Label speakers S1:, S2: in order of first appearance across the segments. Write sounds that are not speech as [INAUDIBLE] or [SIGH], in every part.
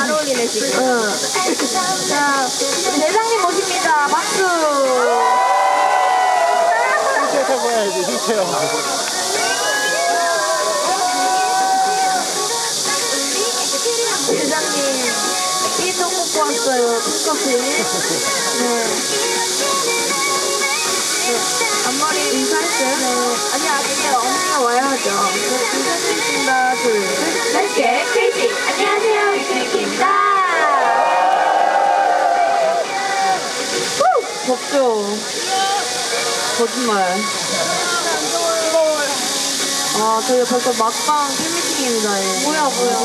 S1: 잘 어울리네 지금.
S2: 응. 자, 우리 대장님 모십니다. 박수. 대장님, 삐도 뽑고 왔어요. 핑커피. 네. 네. 앞머리 인사했어요? 네. 아니, 아직요. 언니가 와야죠. 네, 인사드리겠습니다. 둘, 덥죠? 거짓말. 아, 저희 벌써 막방 팬미팅입니다. 예. 뭐야, 뭐야.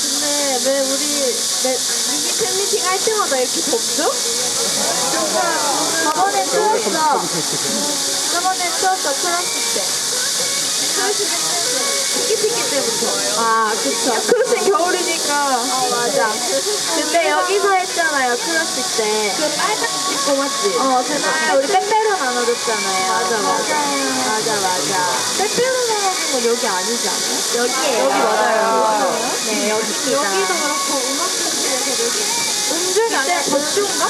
S2: 근데 왜 우리 내, 미니 팬미팅 할 때마다 이렇게 덥죠? 저번에 추웠어. 저번에 추웠어, 클래식 때. 때. 피키피키 때부터. 아, 그쵸. 클래식 겨울이니까. 어, 맞아. 근데 여기서 했잖아요, 클래식 때.
S1: 그 빨간
S2: 입고 맞지? 어, 그때 우리 빼빼로 나눠줬잖아요. 맞아, 맞아. 맞아, 맞아. 빼빼로 나눠준 건 여기 아니지 않아요?
S1: 여기에요.
S2: 여기 맞아요.
S1: 네, 여기입니다.
S2: 여기도 그렇고 음악중심에서 음중이 아니라 더쇼인가?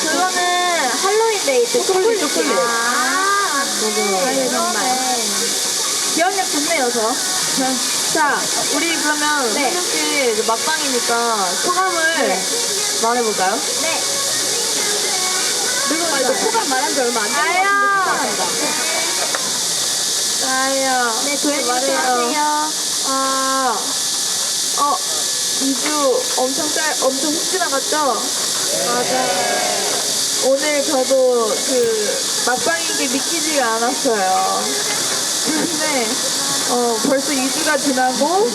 S2: 그거는 할로윈 데이 때 초콜릿 초콜릿.
S1: 아,
S2: 맞아요, 정말. 기억력 좋네요, 저. 자, 우리 그러면
S1: 네.
S2: 씨 이제 막방이니까 소감을
S1: 네.
S2: 말해볼까요?
S1: 네.
S2: 먼저
S1: 이거 소감 말한 지 얼마 안 된것
S2: 나요.
S1: 같은데
S2: 나요.
S1: 네, 도현님
S2: 말해요.
S1: 안녕하세요.
S2: 아, 어, 2주 엄청 짧, 엄청 훅 지나갔죠? 맞아. 오늘 저도 그 막방인 게 믿기지가 않았어요. 근데, 어, 벌써 2주가 지나고,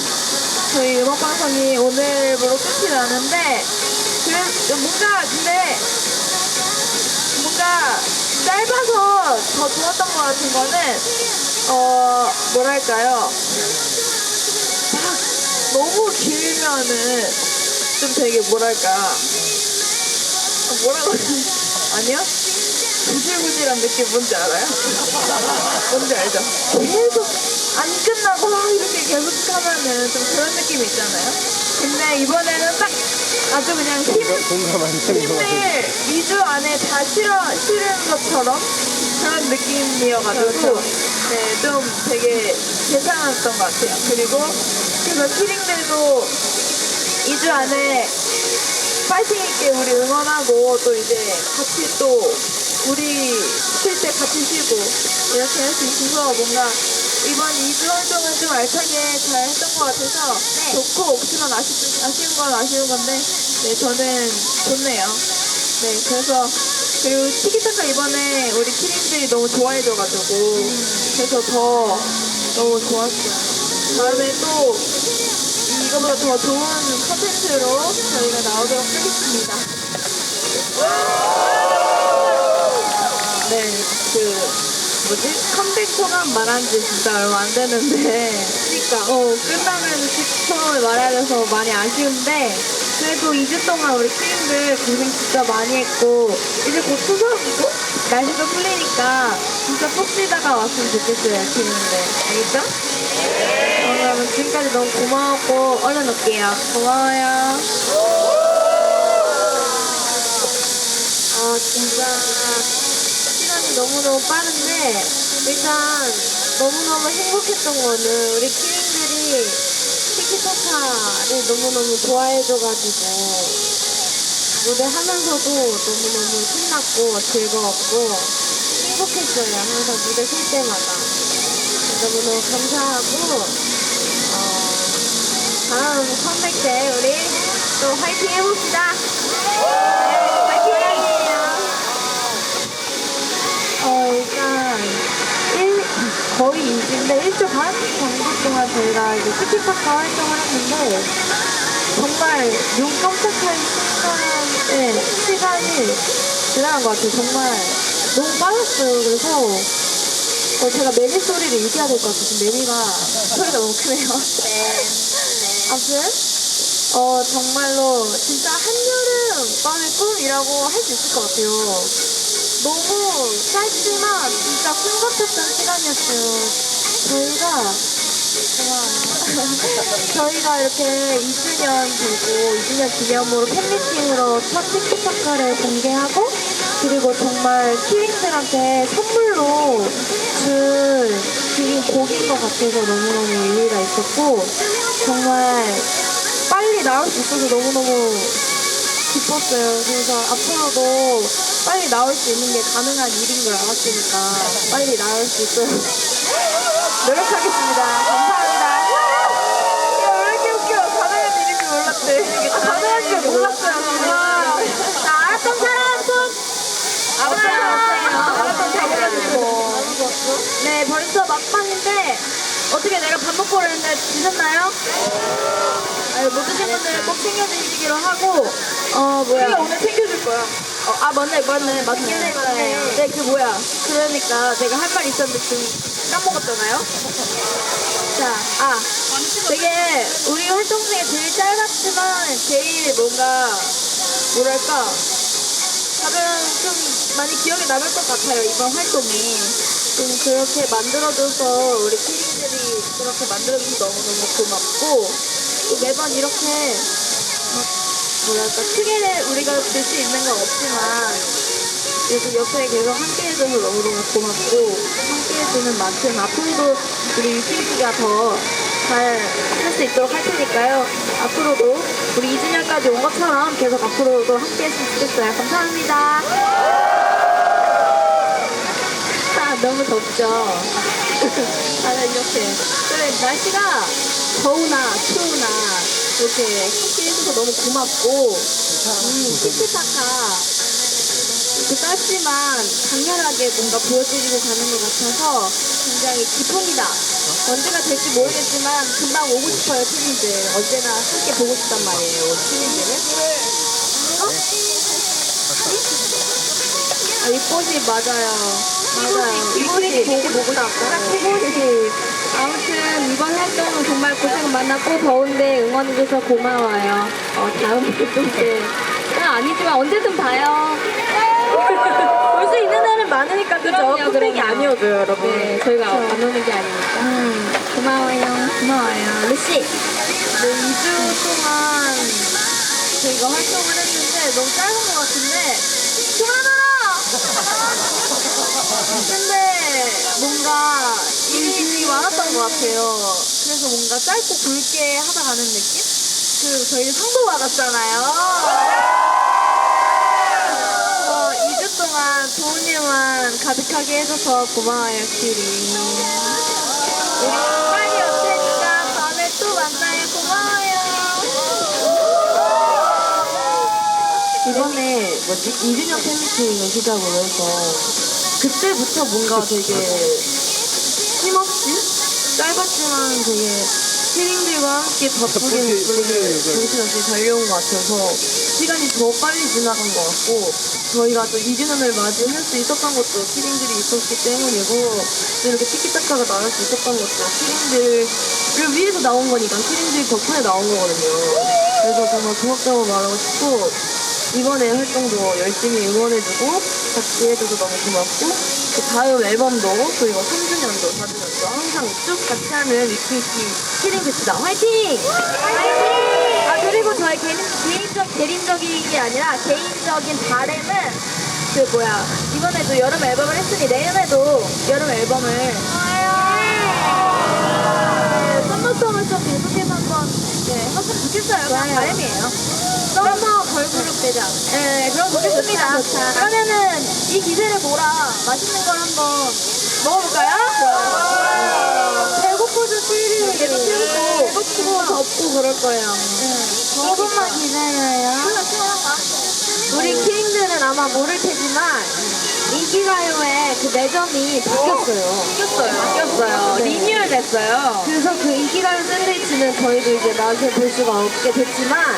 S2: 저희 음악 방송이 오늘부로 끝이 나는데, 그래, 뭔가, 근데, 뭔가 짧아서 더 좋았던 것 같은 거는, 어, 뭐랄까요. 막 너무 길면은 좀 되게 뭐랄까. 아, 뭐라고? 아니요? 구질구질한 느낌 뭔지 알아요? 뭔지 알죠? 계속 안 끝나고 막 이렇게 계속 하면은 좀 그런 느낌 있잖아요? 근데 이번에는 딱 아주 그냥 힘,
S3: 같아요.
S2: 힘을 2주 안에 다 실어, 실은 것처럼 그런 느낌이어가지고 네, 좀 되게 괜찮았던 것 같아요. 그리고 그래서 키링들도 2주 안에 파이팅 있게 우리 응원하고 또 이제 같이 또 우리 쉴 때 같이 쉬고 이렇게 할 수 있어서 뭔가 이번 2주 활동은 좀 알차게 잘 했던 것 같아서 좋고 그렇지만 아쉽, 아쉬운 건 아쉬운 건데 네 저는 좋네요. 네 그래서 그리고 티키타카 이번에 우리 키링들이 너무 좋아해줘가지고 그래서 더 너무 좋았어요. 다음에 또 이거보다 더 좋은 컨텐츠로 저희가 나오도록 하겠습니다. 네, 그 뭐지 컴백 소감 말한 지 진짜 얼마 안 되는데, 그러니까 어 끝나면 처음에 말해야 돼서 많이 아쉬운데 그래도 2주 동안 우리 팀들 고생 진짜 많이 했고 이제 곧 추석이고 날씨도 풀리니까 진짜 푹 쉬다가 왔으면 좋겠어요 팀인데 알겠죠? 어, 그러면 지금까지 너무 고마웠고 얼른 올게요. 고마워요. 아 진짜 너무너무 빠른데 일단 너무너무 행복했던 거는 우리 키링들이 티키타카를 너무너무 좋아해줘가지고 무대하면서도 너무너무 신났고 즐거웠고 행복했어요. 항상 무대 쉴 때마다. 너무너무 감사하고 어, 다음 컴백 때 우리 또 화이팅 해봅시다 2주인데, 1주 반 정도 동안 저희가 이제 티키타카 활동을 했는데, 정말 눈 깜짝할 순간에 시간이 지나간 것 같아요. 정말 너무 빨랐어요. 그래서, 어, 제가 매미 소리를 얘기해야 될 것 같아요. 지금 매미가 소리가 너무 크네요. 네. 아무튼, 어, 정말로 진짜 한여름 밤의 꿈이라고 할 수 있을 것 같아요. 너무 짧지만 진짜 꿈 같았던 시간이었어요. 저희가 [LAUGHS] 저희가 이렇게 2주년 되고 2주년 기념으로 팬미팅으로 첫 틱톡카를 공개하고 그리고 정말 키링들한테 선물로 준 기린 곡인 것 같아서 너무너무 의미가 있었고 정말 빨리 나올 수 있어서 너무너무 기뻤어요. 그래서 앞으로도 빨리 나올 수 있는 게 가능한 일인 걸 알았으니까 빨리 나올 수 있도록 노력하겠습니다. 감사합니다. 야, 왜 이렇게 웃겨? 가능한 일인 줄 몰랐대. 가능한 줄 몰랐어요. 와. 자, 알았던 사람 손. 알았어요. 알았던 잡아가지고. 네, 벌써 막판인데 어떻게 내가 밥 먹고 그랬는데 드셨나요? 아유, 못 드신 분들 꼭 챙겨 드시기로 하고 어 뭐야?
S1: 우리가 오늘 챙겨줄 거야.
S2: 어, 아 맞네 맞네 맞네 맞네 네 그 뭐야 그러니까 제가 할 말 있었는데 지금 까먹었잖아요? 자 아 되게 우리 활동 중에 제일 짧았지만 제일 뭔가 뭐랄까 가장 좀 많이 기억에 남을 것 같아요 이번 활동이. 좀 그렇게 만들어줘서 우리 키링들이 그렇게 만들어줘서 너무너무 고맙고 또 매번 이렇게 뭐랄까 크게 우리가 될수 있는 건 없지만 그래도 옆에 계속 함께 해줘서 너무너무 고맙고 함께 해주는 만큼 앞으로도 우리 유키리키가 더 잘 할 수 있도록 할 테니까요. 앞으로도 우리 2주년까지 온 것처럼 계속 앞으로도 함께 했으면 좋겠어요. 감사합니다. 아 너무 덥죠? 다들 [LAUGHS] 이렇게. 그래 날씨가 더우나 추우나 이렇게 함께 해줘서 너무 고맙고 음, 티키타카 이렇게 짧지만 강렬하게 뭔가 보여드리고 가는 것 같아서 굉장히 기쁩니다. 언제가 될지 모르겠지만 금방 오고 싶어요, 팀인들. 언제나 함께 보고 싶단 말이에요, 팀인들을. 어? 아, 이 꽃이 맞아요. 맞아요. 이 꽃이 보고 보고 싶어요. 이꽃이 아무튼 이번 활동은 정말 고생 많았고 더운데 응원해줘서 고마워요. 어, 다음 활동 때. 아, 아니지만 언제든 봐요. 올 수 있는 날은 많으니까 그죠?
S1: 그럼요,
S2: 컴백이
S1: 그럼요.
S2: 아니어도요, 여러분.
S1: 네, 저희가. 안 오는 게 아니니까.
S2: 음, 고마워요. 고마워요. 루시. 네, 2주 동안 저희가 활동을 했는데 너무 짧은 것 같은데 그만하라! 근데 뭔가 일이 되게 많았던 것 같아요. 그래서 뭔가 짧고 굵게 하다 가는 느낌? 그리고 저희 상도 받았잖아요. 어, 2주 좋은 일만 가득하게 해줘서 고마워요, 키리. 우리 빨리 올 테니까 다음에 또 만나요. 고마워요.
S1: 이번에 뭐지 2주년 팬미팅을 시작으로 해서 그때부터 뭔가 되게 힘없이 짧았지만 되게 키링들과 함께 바쁘게 바쁘게 정신없이 달려온 것 같아서 시간이 더 빨리 지나간 것 같고 저희가 또 2주년을 맞이할 수 있었던 것도 키링들이 있었기 때문이고 또 이렇게 티키타카가 나올 수 있었던 것도 키링들을 위해서 나온 거니까 키링들 덕분에 나온 거거든요 그래서 정말 고맙다고 말하고 싶고 이번에 활동도 열심히 응원해주고 같이 해줘서 너무 고맙고 그 다음 앨범도 그리고 3주년도 4주년도 항상 쭉 같이 하는 위키위키 됩시다 화이팅!
S2: 화이팅! 저희 개인, 개인적 개인적인 게 아니라 개인적인 바램은 그 뭐야 이번에도 여름 앨범을 했으니 내년에도 여름 앨범을 네, 썸머썸을 좀 계속해서 한번 네, 했으면 좋겠어요. 그냥 바램이에요. 썸머 걸그룹 대장. 네, 그럼 좋겠습니다. 그러면은 이 기세를 몰아 맛있는 걸 한번 먹어볼까요? 배고프죠, 시리. 배고프고, 덥고 그럴 거예요. 조금만 기다려요. 우리 키링들은 아마 모를 테지만 인기가요의 그 매점이 바뀌었어요. 바뀌었어요. 바뀌었어요.
S1: 네.
S2: 리뉴얼 됐어요.
S1: 그래서 그 인기가요 샌드위치는 저희도 이제 맛을 볼 수가 없게 됐지만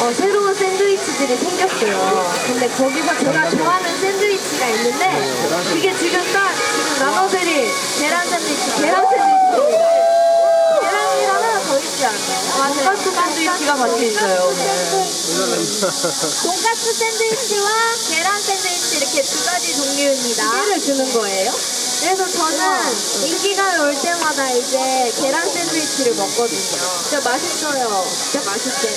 S1: 어, 새로운 샌드위치들이 생겼어요. 근데 거기서 제가 좋아하는 샌드위치가 있는데 그게 지금 딱 지금 나눠드릴 계란 샌드위치, 계란 샌드위치입니다. 계란이 하나 더 있지 않나요? 돈가스 샌드위치가 같이 있어요.
S2: 돈가스 샌드위치와 계란 샌드위치 이렇게 두 가지 종류입니다.
S1: 를 주는 거예요? 그래서 저는 인기가에 올 때마다 이제 계란 샌드위치를 먹거든요. 진짜 맛있어요. 진짜 맛있어요.